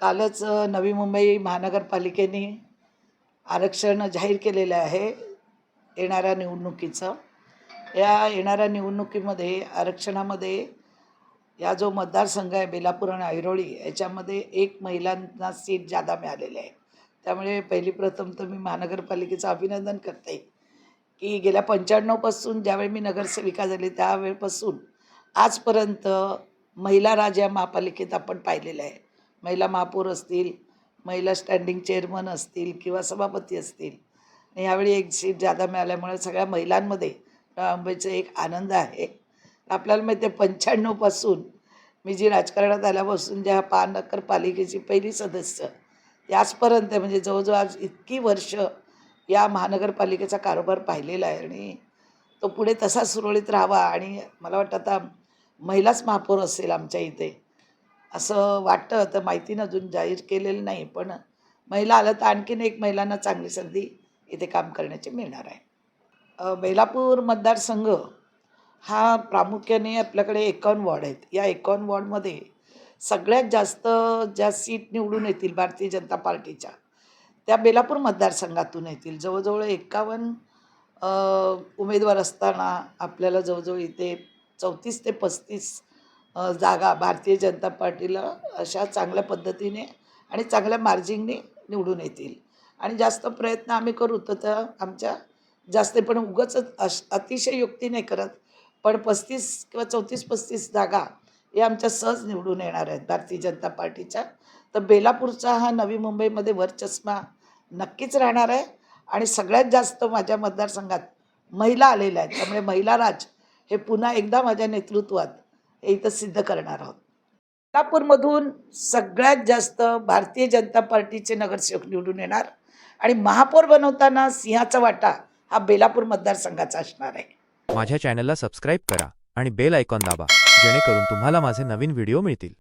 कालच नवी मुंबई महानगरपालिकेने आरक्षण जाहीर केलेलं आहे येणाऱ्या निवडणुकीचं. या येणाऱ्या निवडणुकीमध्ये आरक्षणामध्ये या जो मतदारसंघ आहे बेलापूर आणि ऐरोळी याच्यामध्ये एक महिलांना सीट जादा मिळालेली आहे. त्यामुळे पहिली प्रथम तर मी महानगरपालिकेचं अभिनंदन करते की गेल्या पंच्याण्णवपासून ज्यावेळी मी नगरसेविका झाली त्यावेळेपासून आजपर्यंत महिला राज या महापालिकेत आपण पाहिलेलं आहे. महिला महापौर असतील महिला स्टँडिंग चेअरमन असतील किंवा सभापती असतील. आणि यावेळी एक सीट जादा मिळाल्यामुळे सगळ्या महिलांमध्ये आंबेचं मुंबईचा एक आनंद आहे. आपल्याला माहिती आहे पंच्याण्णवपासून मी जी राजकारणात आल्यापासून ज्या महानगरपालिकेची पहिली सदस्य याचपर्यंत म्हणजे जवळजवळ आज इतकी वर्ष या महानगरपालिकेचा कारोबार पाहिलेला आहे. आणि तो पुढे तसा सुरळीत राहावा आणि मला वाटतं आता महिलाच महापौर असेल आमच्या इथे. असं वाटतं तर माहितीनं अजून जाहीर केलेलं नाही पण महिला आलं तर आणखीन एक महिलांना चांगली संधी इथे काम करण्याची मिळणार आहे. बेलापूर मतदारसंघ हा प्रामुख्याने आपल्याकडे एकावन्न वॉर्ड आहेत. या एकावन्न वॉर्डमध्ये सगळ्यात जास्त ज्या सीट निवडून येतील भारतीय जनता पार्टीच्या त्या बेलापूर मतदारसंघातून येतील. जवळजवळ एकावन्न उमेदवार असताना आपल्याला जवळजवळ इथे चौतीस ते पस्तीस जागा भारतीय जनता पार्टीला अशा चांगल्या पद्धतीने आणि चांगल्या मार्जिंगने निवडून येतील. आणि जास्त प्रयत्न आम्ही करू तर त्या आमच्या जास्त पण उगच अश अतिशय युक्ती नाही करत. पण पस्तीस किंवा चौतीस पस्तीस जागा या आमच्या सहज निवडून येणार आहेत भारतीय जनता पार्टीच्या. तर बेलापूरचा हा नवी मुंबईमध्ये वरचष्मा नक्कीच राहणार आहे. आणि सगळ्यात जास्त माझ्या मतदारसंघात महिला आलेल्या आहेत. त्यामुळे महिला राज हे पुन्हा एकदा माझ्या नेतृत्वात हे इथं सिद्ध करणार आहोत. बेलापूरमधून सगळ्यात जास्त भारतीय जनता पार्टीचे नगरसेवक निवडून येणार आणि महापौर बनवताना सिंहाचा वाटा हा बेलापूर मतदारसंघाचा असणार आहे. माझ्या चॅनलला सबस्क्राईब करा आणि बेल आयकॉन दाबा जेणेकरून तुम्हाला माझे नवीन व्हिडिओ मिळतील.